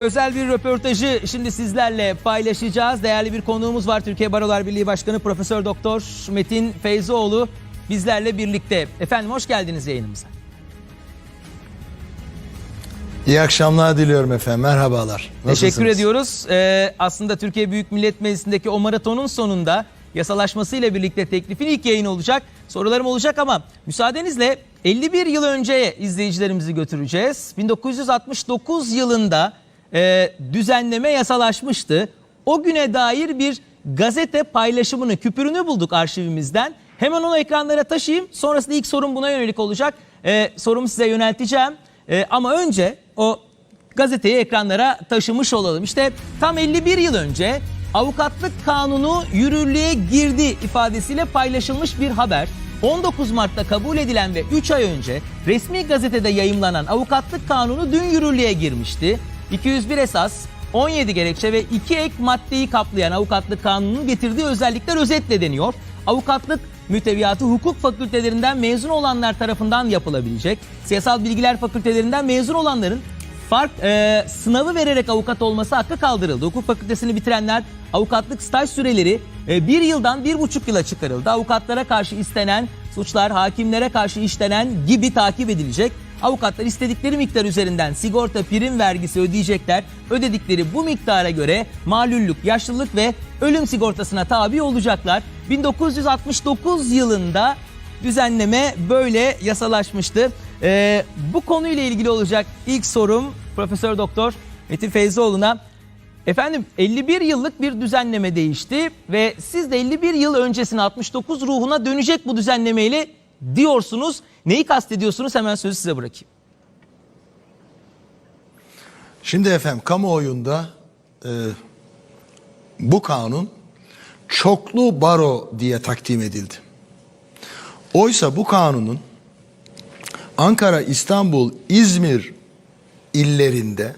Özel bir röportajı şimdi sizlerle paylaşacağız. Değerli bir konuğumuz var. Türkiye Barolar Birliği Başkanı Profesör Doktor Metin Feyzoğlu bizlerle birlikte. Efendim hoş geldiniz yayınımıza. İyi akşamlar diliyorum efendim. Merhabalar. Teşekkür Nasılsınız? ediyoruz. Ee, aslında Türkiye Büyük Millet Meclisi'ndeki o maratonun sonunda yasalaşmasıyla birlikte teklifin ilk yayını olacak. Sorularım olacak ama müsaadenizle 51 yıl önceye izleyicilerimizi götüreceğiz. 1969 yılında e, düzenleme yasalaşmıştı. O güne dair bir gazete paylaşımını, küpürünü bulduk arşivimizden. Hemen onu ekranlara taşıyayım. Sonrasında ilk sorum buna yönelik olacak. Ee, sorumu size yönelteceğim. Ee, ama önce o gazeteyi ekranlara taşımış olalım. İşte tam 51 yıl önce avukatlık kanunu yürürlüğe girdi ifadesiyle paylaşılmış bir haber. 19 Mart'ta kabul edilen ve 3 ay önce resmi gazetede yayımlanan avukatlık kanunu dün yürürlüğe girmişti. 201 esas, 17 gerekçe ve 2 ek maddeyi kaplayan avukatlık kanununun getirdiği özellikler özetle deniyor. Avukatlık müteviyatı hukuk fakültelerinden mezun olanlar tarafından yapılabilecek. Siyasal bilgiler fakültelerinden mezun olanların fark e, sınavı vererek avukat olması hakkı kaldırıldı. Hukuk fakültesini bitirenler avukatlık staj süreleri e, bir yıldan bir buçuk yıla çıkarıldı. Avukatlara karşı istenen suçlar hakimlere karşı işlenen gibi takip edilecek. Avukatlar istedikleri miktar üzerinden sigorta prim vergisi ödeyecekler. Ödedikleri bu miktara göre malüllük, yaşlılık ve ölüm sigortasına tabi olacaklar. 1969 yılında düzenleme böyle yasalaşmıştı. Ee, bu konuyla ilgili olacak ilk sorum Profesör Doktor Metin Feyzoğlu'na. Efendim 51 yıllık bir düzenleme değişti ve siz de 51 yıl öncesine 69 ruhuna dönecek bu düzenlemeyle diyorsunuz. Neyi kastediyorsunuz hemen sözü size bırakayım. Şimdi efendim kamuoyunda e, bu kanun çoklu baro diye takdim edildi. Oysa bu kanunun Ankara, İstanbul, İzmir illerinde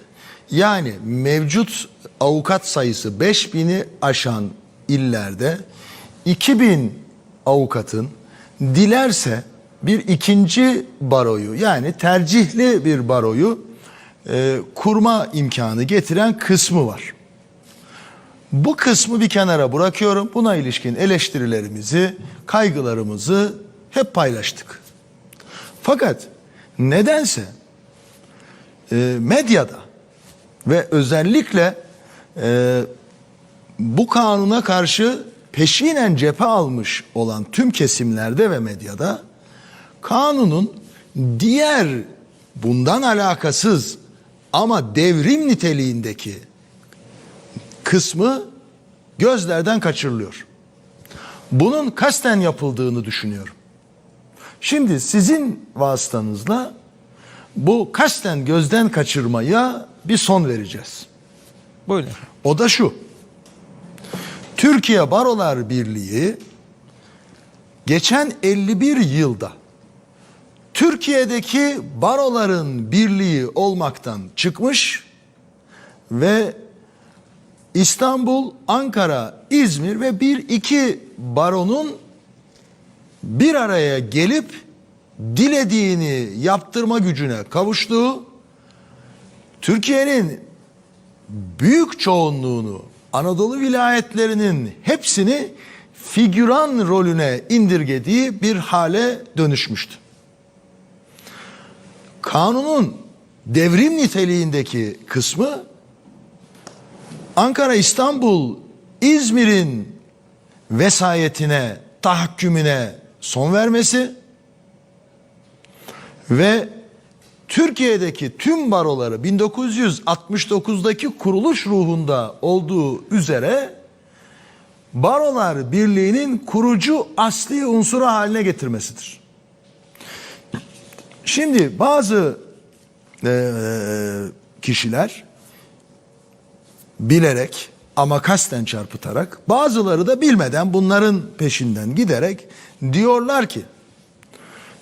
yani mevcut avukat sayısı 5000'i aşan illerde 2000 avukatın dilerse bir ikinci baroyu yani tercihli bir baroyu e, kurma imkanı getiren kısmı var. Bu kısmı bir kenara bırakıyorum. Buna ilişkin eleştirilerimizi, kaygılarımızı hep paylaştık. Fakat nedense e, medyada ve özellikle e, bu kanuna karşı peşinen cephe almış olan tüm kesimlerde ve medyada kanunun diğer bundan alakasız ama devrim niteliğindeki kısmı gözlerden kaçırılıyor. Bunun kasten yapıldığını düşünüyorum. Şimdi sizin vasıtanızla bu kasten gözden kaçırmaya bir son vereceğiz. Buyurun. O da şu. Türkiye Barolar Birliği geçen 51 yılda Türkiye'deki baroların birliği olmaktan çıkmış ve İstanbul, Ankara, İzmir ve bir iki baronun bir araya gelip dilediğini yaptırma gücüne kavuştuğu Türkiye'nin büyük çoğunluğunu Anadolu vilayetlerinin hepsini figüran rolüne indirgediği bir hale dönüşmüştü. Kanunun devrim niteliğindeki kısmı Ankara, İstanbul, İzmir'in vesayetine, tahakkümüne son vermesi ve Türkiye'deki tüm baroları 1969'daki kuruluş ruhunda olduğu üzere Barolar Birliği'nin kurucu asli unsuru haline getirmesidir. Şimdi bazı eee, kişiler bilerek ama kasten çarpıtarak bazıları da bilmeden bunların peşinden giderek diyorlar ki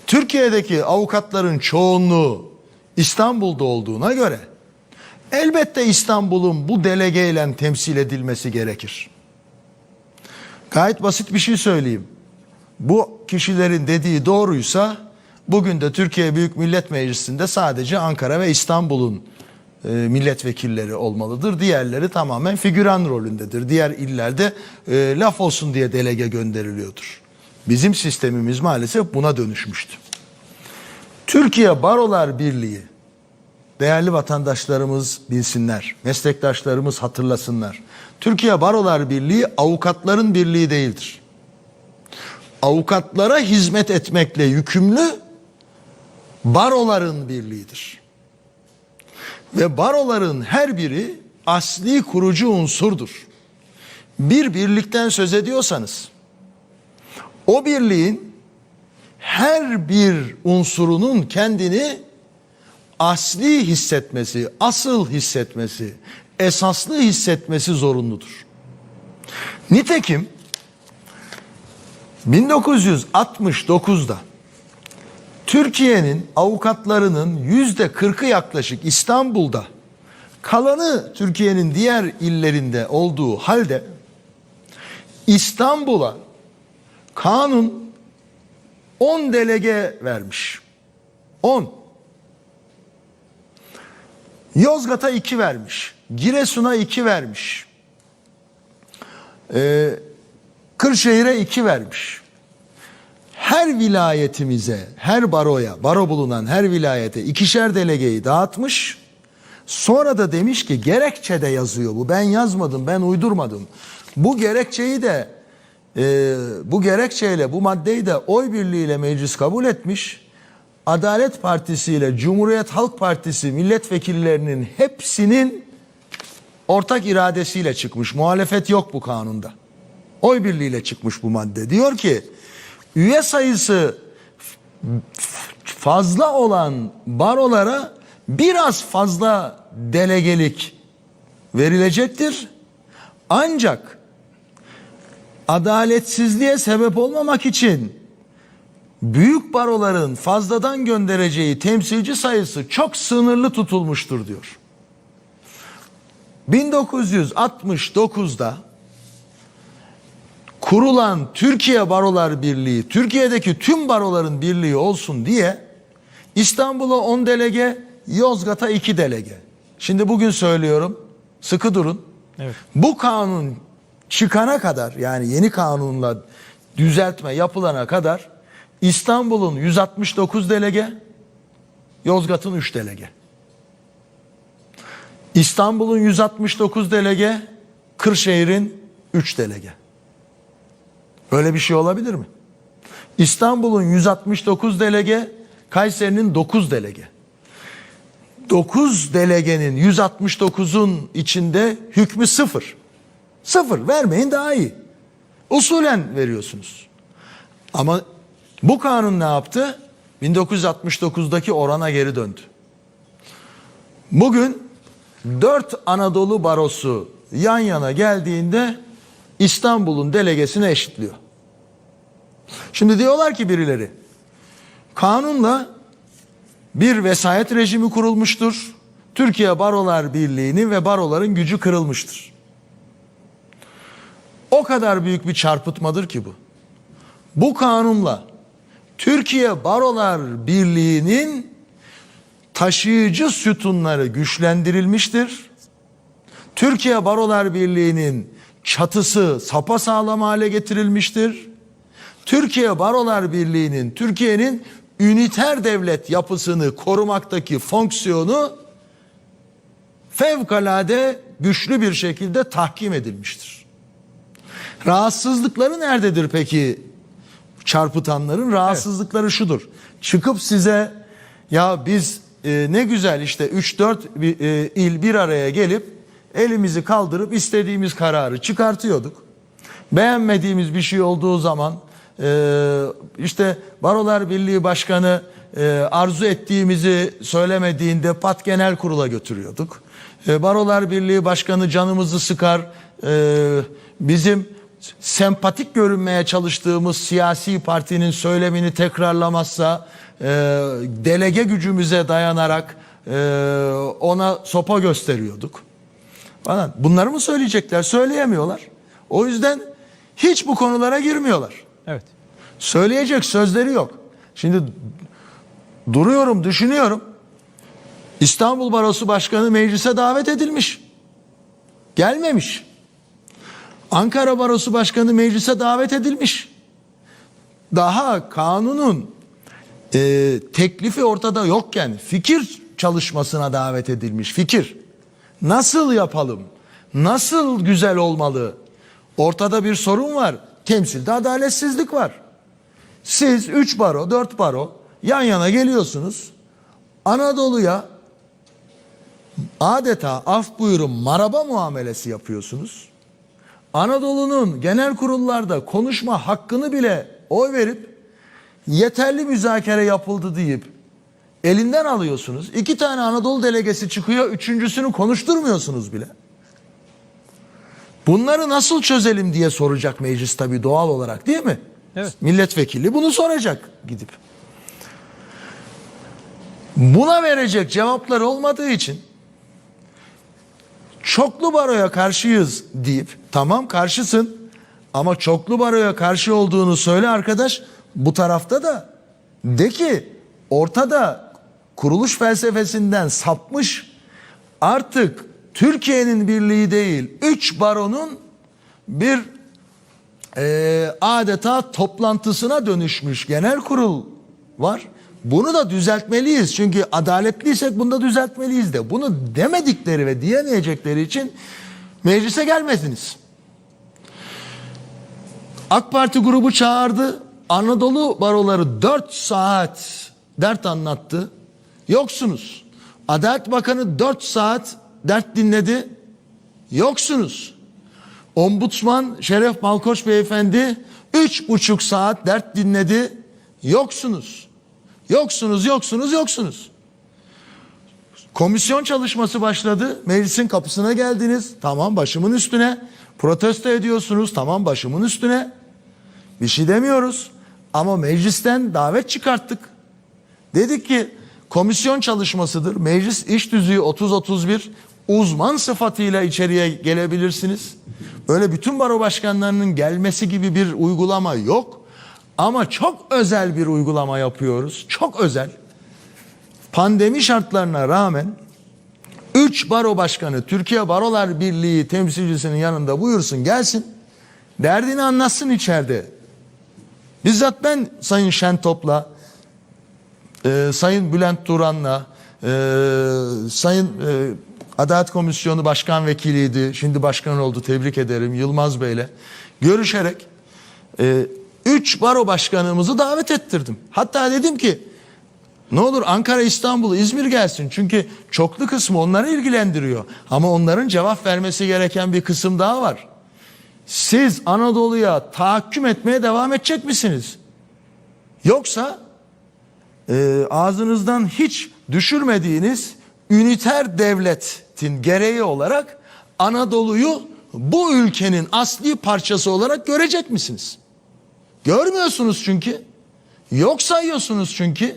Türkiye'deki avukatların çoğunluğu İstanbul'da olduğuna göre elbette İstanbul'un bu delegeyle temsil edilmesi gerekir. Gayet basit bir şey söyleyeyim. Bu kişilerin dediği doğruysa bugün de Türkiye Büyük Millet Meclisi'nde sadece Ankara ve İstanbul'un e, milletvekilleri olmalıdır. Diğerleri tamamen figüran rolündedir. Diğer illerde e, laf olsun diye delege gönderiliyordur. Bizim sistemimiz maalesef buna dönüşmüştü. Türkiye Barolar Birliği değerli vatandaşlarımız bilsinler, meslektaşlarımız hatırlasınlar. Türkiye Barolar Birliği avukatların birliği değildir. Avukatlara hizmet etmekle yükümlü baroların birliğidir. Ve baroların her biri asli kurucu unsurdur. Bir birlikten söz ediyorsanız o birliğin her bir unsurunun kendini asli hissetmesi, asıl hissetmesi, esaslı hissetmesi zorunludur. Nitekim 1969'da Türkiye'nin avukatlarının yüzde 40'ı yaklaşık İstanbul'da, kalanı Türkiye'nin diğer illerinde olduğu halde İstanbul'a kanun 10 delege vermiş. 10. Yozgat'a 2 vermiş. Giresun'a 2 vermiş. Ee, Kırşehir'e 2 vermiş. Her vilayetimize, her baroya, baro bulunan her vilayete ikişer delegeyi dağıtmış. Sonra da demiş ki gerekçede yazıyor bu. Ben yazmadım, ben uydurmadım. Bu gerekçeyi de e, bu gerekçeyle, bu maddeyi de oy birliğiyle meclis kabul etmiş. Adalet Partisi ile Cumhuriyet Halk Partisi milletvekillerinin hepsinin ortak iradesiyle çıkmış. Muhalefet yok bu kanunda. Oy birliğiyle çıkmış bu madde. Diyor ki üye sayısı fazla olan barolara biraz fazla delegelik verilecektir. Ancak adaletsizliğe sebep olmamak için büyük baroların fazladan göndereceği temsilci sayısı çok sınırlı tutulmuştur diyor. 1969'da kurulan Türkiye Barolar Birliği, Türkiye'deki tüm baroların birliği olsun diye İstanbul'a 10 delege, Yozgat'a 2 delege. Şimdi bugün söylüyorum, sıkı durun. Evet. Bu kanun çıkana kadar yani yeni kanunla düzeltme yapılana kadar İstanbul'un 169 delege, Yozgat'ın 3 delege. İstanbul'un 169 delege, Kırşehir'in 3 delege. Böyle bir şey olabilir mi? İstanbul'un 169 delege, Kayseri'nin 9 delege. 9 delegenin 169'un içinde hükmü sıfır. Sıfır vermeyin daha iyi. Usulen veriyorsunuz. Ama bu kanun ne yaptı? 1969'daki orana geri döndü. Bugün 4 Anadolu barosu yan yana geldiğinde İstanbul'un delegesine eşitliyor. Şimdi diyorlar ki birileri kanunla bir vesayet rejimi kurulmuştur. Türkiye Barolar Birliği'nin ve baroların gücü kırılmıştır. O kadar büyük bir çarpıtmadır ki bu. Bu kanunla Türkiye Barolar Birliği'nin taşıyıcı sütunları güçlendirilmiştir. Türkiye Barolar Birliği'nin çatısı sapasağlam hale getirilmiştir. Türkiye Barolar Birliği'nin Türkiye'nin üniter devlet yapısını korumaktaki fonksiyonu fevkalade güçlü bir şekilde tahkim edilmiştir. Rahatsızlıkları nerededir peki çarpıtanların? Rahatsızlıkları şudur. Çıkıp size ya biz e, ne güzel işte 3-4 e, il bir araya gelip elimizi kaldırıp istediğimiz kararı çıkartıyorduk. Beğenmediğimiz bir şey olduğu zaman e, işte Barolar Birliği Başkanı e, arzu ettiğimizi söylemediğinde Pat Genel Kurul'a götürüyorduk. E, Barolar Birliği Başkanı canımızı sıkar, e, bizim sempatik görünmeye çalıştığımız siyasi partinin söylemini tekrarlamazsa e, delege gücümüze dayanarak e, ona sopa gösteriyorduk. Falan. Bunları mı söyleyecekler? Söyleyemiyorlar. O yüzden hiç bu konulara girmiyorlar. Evet. Söyleyecek sözleri yok. Şimdi duruyorum, düşünüyorum. İstanbul Barosu Başkanı meclise davet edilmiş. Gelmemiş. Ankara Barosu Başkanı meclise davet edilmiş. Daha kanunun e, teklifi ortada yokken fikir çalışmasına davet edilmiş. Fikir. Nasıl yapalım? Nasıl güzel olmalı? Ortada bir sorun var. Temsilde adaletsizlik var. Siz 3 baro, 4 baro yan yana geliyorsunuz. Anadolu'ya adeta af buyurun maraba muamelesi yapıyorsunuz. Anadolu'nun genel kurullarda konuşma hakkını bile oy verip yeterli müzakere yapıldı deyip elinden alıyorsunuz. İki tane Anadolu delegesi çıkıyor, üçüncüsünü konuşturmuyorsunuz bile. Bunları nasıl çözelim diye soracak meclis tabii doğal olarak değil mi? Evet. Milletvekili bunu soracak gidip. Buna verecek cevaplar olmadığı için çoklu baroya karşıyız deyip tamam karşısın ama çoklu baroya karşı olduğunu söyle arkadaş bu tarafta da de ki ortada kuruluş felsefesinden sapmış artık Türkiye'nin birliği değil üç baronun bir e, adeta toplantısına dönüşmüş genel kurul var. Bunu da düzeltmeliyiz. Çünkü adaletliysek bunu da düzeltmeliyiz de. Bunu demedikleri ve diyemeyecekleri için meclise gelmediniz. AK Parti grubu çağırdı. Anadolu baroları 4 saat dert anlattı. Yoksunuz. Adalet Bakanı 4 saat dert dinledi. Yoksunuz. Ombudsman Şeref Malkoç Beyefendi üç buçuk saat dert dinledi. Yoksunuz. Yoksunuz, yoksunuz, yoksunuz. Komisyon çalışması başladı. Meclisin kapısına geldiniz. Tamam başımın üstüne. Protesto ediyorsunuz. Tamam başımın üstüne. Bir şey demiyoruz. Ama meclisten davet çıkarttık. Dedik ki komisyon çalışmasıdır. Meclis iş düzüğü 30-31 uzman sıfatıyla içeriye gelebilirsiniz. Böyle bütün baro başkanlarının gelmesi gibi bir uygulama yok. Ama çok özel bir uygulama yapıyoruz. Çok özel. Pandemi şartlarına rağmen 3 baro başkanı Türkiye Barolar Birliği temsilcisinin yanında buyursun gelsin. Derdini anlatsın içeride. Bizzat ben Sayın Şentop'la e, Sayın Bülent Turan'la, e, Sayın e, Adalet Komisyonu Başkan Vekiliydi, şimdi başkan oldu tebrik ederim Yılmaz Bey'le görüşerek e, üç baro başkanımızı davet ettirdim. Hatta dedim ki ne olur Ankara, İstanbul, İzmir gelsin. Çünkü çoklu kısmı onları ilgilendiriyor. Ama onların cevap vermesi gereken bir kısım daha var. Siz Anadolu'ya tahakküm etmeye devam edecek misiniz? Yoksa e, ağzınızdan hiç düşürmediğiniz üniter devletin gereği olarak Anadolu'yu bu ülkenin asli parçası olarak görecek misiniz? Görmüyorsunuz çünkü. Yok sayıyorsunuz çünkü.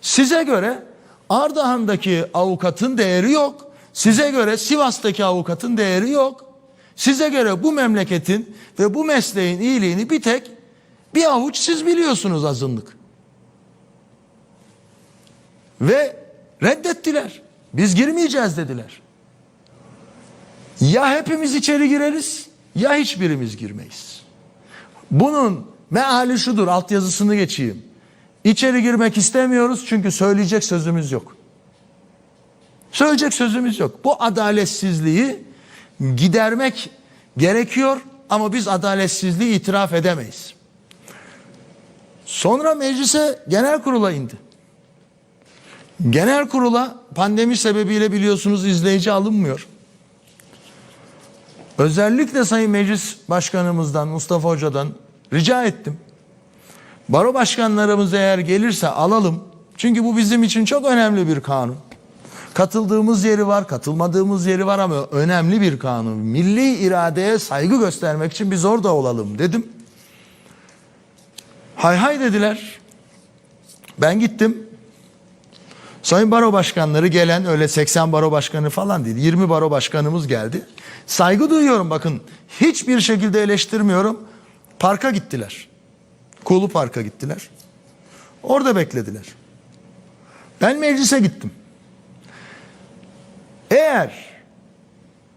Size göre Ardahan'daki avukatın değeri yok. Size göre Sivas'taki avukatın değeri yok. Size göre bu memleketin ve bu mesleğin iyiliğini bir tek bir avuç siz biliyorsunuz azınlık. Ve reddettiler. Biz girmeyeceğiz dediler. Ya hepimiz içeri gireriz ya hiçbirimiz girmeyiz. Bunun meali şudur altyazısını geçeyim. İçeri girmek istemiyoruz çünkü söyleyecek sözümüz yok. Söyleyecek sözümüz yok. Bu adaletsizliği gidermek gerekiyor ama biz adaletsizliği itiraf edemeyiz. Sonra meclise genel kurula indi. Genel kurula pandemi sebebiyle biliyorsunuz izleyici alınmıyor. Özellikle Sayın Meclis Başkanımızdan Mustafa Hoca'dan rica ettim. Baro başkanlarımız eğer gelirse alalım. Çünkü bu bizim için çok önemli bir kanun. Katıldığımız yeri var, katılmadığımız yeri var ama önemli bir kanun. Milli iradeye saygı göstermek için biz orada olalım dedim. Hay hay dediler. Ben gittim. Sayın baro başkanları gelen öyle 80 baro başkanı falan değil 20 baro başkanımız geldi. Saygı duyuyorum bakın hiçbir şekilde eleştirmiyorum. Parka gittiler. Kulu Park'a gittiler. Orada beklediler. Ben meclise gittim. Eğer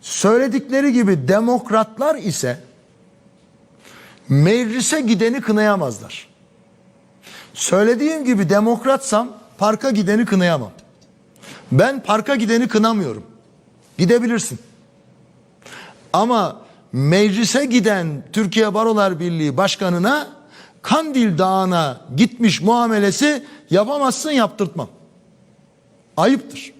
söyledikleri gibi demokratlar ise meclise gideni kınayamazlar. Söylediğim gibi demokratsam parka gideni kınayamam. Ben parka gideni kınamıyorum. Gidebilirsin. Ama meclise giden Türkiye Barolar Birliği Başkanı'na Kandil Dağı'na gitmiş muamelesi yapamazsın yaptırtmam. Ayıptır.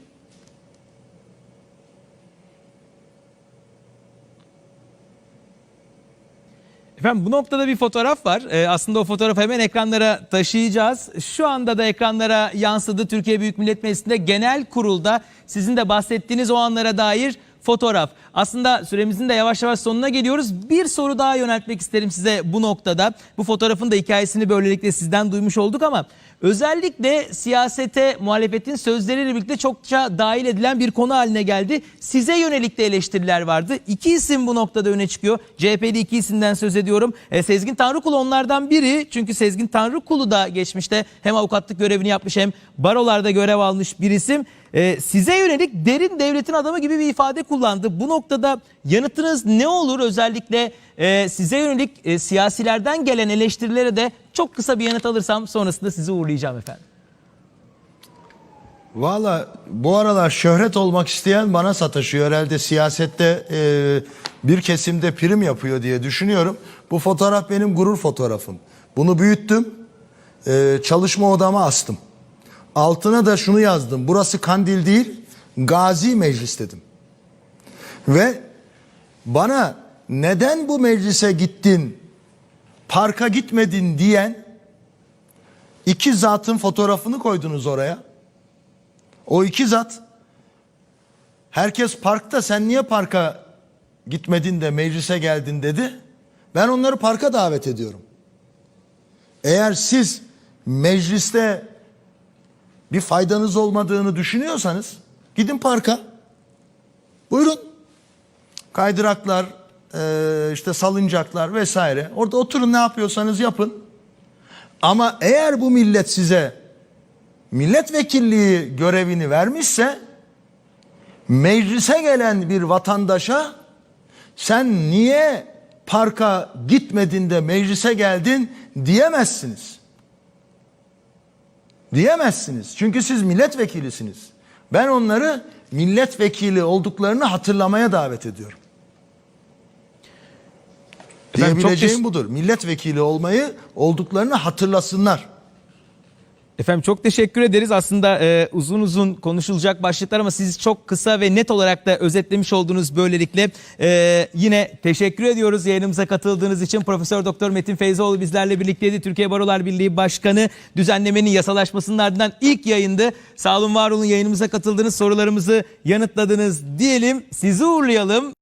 Efendim bu noktada bir fotoğraf var. Ee, aslında o fotoğrafı hemen ekranlara taşıyacağız. Şu anda da ekranlara yansıdı. Türkiye Büyük Millet Meclisi'nde genel kurulda sizin de bahsettiğiniz o anlara dair fotoğraf. Aslında süremizin de yavaş yavaş sonuna geliyoruz. Bir soru daha yöneltmek isterim size bu noktada. Bu fotoğrafın da hikayesini böylelikle sizden duymuş olduk ama özellikle siyasete muhalefetin sözleriyle birlikte çokça dahil edilen bir konu haline geldi. Size yönelik de eleştiriler vardı. İki isim bu noktada öne çıkıyor. CHP'li iki isimden söz ediyorum. E, Sezgin Tanrıkulu onlardan biri. Çünkü Sezgin Tanrıkulu da geçmişte hem avukatlık görevini yapmış hem barolarda görev almış bir isim. E, size yönelik derin devletin adamı gibi bir ifade kullandı. Bu noktada yanıtınız ne olur? Özellikle e, size yönelik e, siyasilerden gelen eleştirilere de çok kısa bir yanıt alırsam sonrasında sizi uğurlayacağım efendim. Valla bu aralar şöhret olmak isteyen bana sataşıyor. Herhalde siyasette e, bir kesimde prim yapıyor diye düşünüyorum. Bu fotoğraf benim gurur fotoğrafım. Bunu büyüttüm. e, çalışma odama astım. Altına da şunu yazdım. Burası Kandil değil, Gazi Meclis dedim. Ve bana neden bu meclise gittin, parka gitmedin diyen iki zatın fotoğrafını koydunuz oraya. O iki zat herkes parkta sen niye parka gitmedin de meclise geldin dedi. Ben onları parka davet ediyorum. Eğer siz mecliste bir faydanız olmadığını düşünüyorsanız gidin parka. Buyurun. Kaydıraklar, eee, işte salıncaklar vesaire. Orada oturun ne yapıyorsanız yapın. Ama eğer bu millet size milletvekilliği görevini vermişse meclise gelen bir vatandaşa sen niye parka gitmedin de meclise geldin diyemezsiniz. Diyemezsiniz. Çünkü siz milletvekilisiniz. Ben onları milletvekili olduklarını hatırlamaya davet ediyorum. Efendim, çok Diyebileceğim teş- budur. Milletvekili olmayı olduklarını hatırlasınlar. Efendim çok teşekkür ederiz. Aslında e, uzun uzun konuşulacak başlıklar ama siz çok kısa ve net olarak da özetlemiş oldunuz böylelikle. E, yine teşekkür ediyoruz yayınımıza katıldığınız için. Profesör Doktor Metin Feyzoğlu bizlerle birlikteydi. Türkiye Barolar Birliği Başkanı düzenlemenin yasalaşmasının ardından ilk yayındı. Sağ olun var olun yayınımıza katıldınız sorularımızı yanıtladınız diyelim. Sizi uğurlayalım.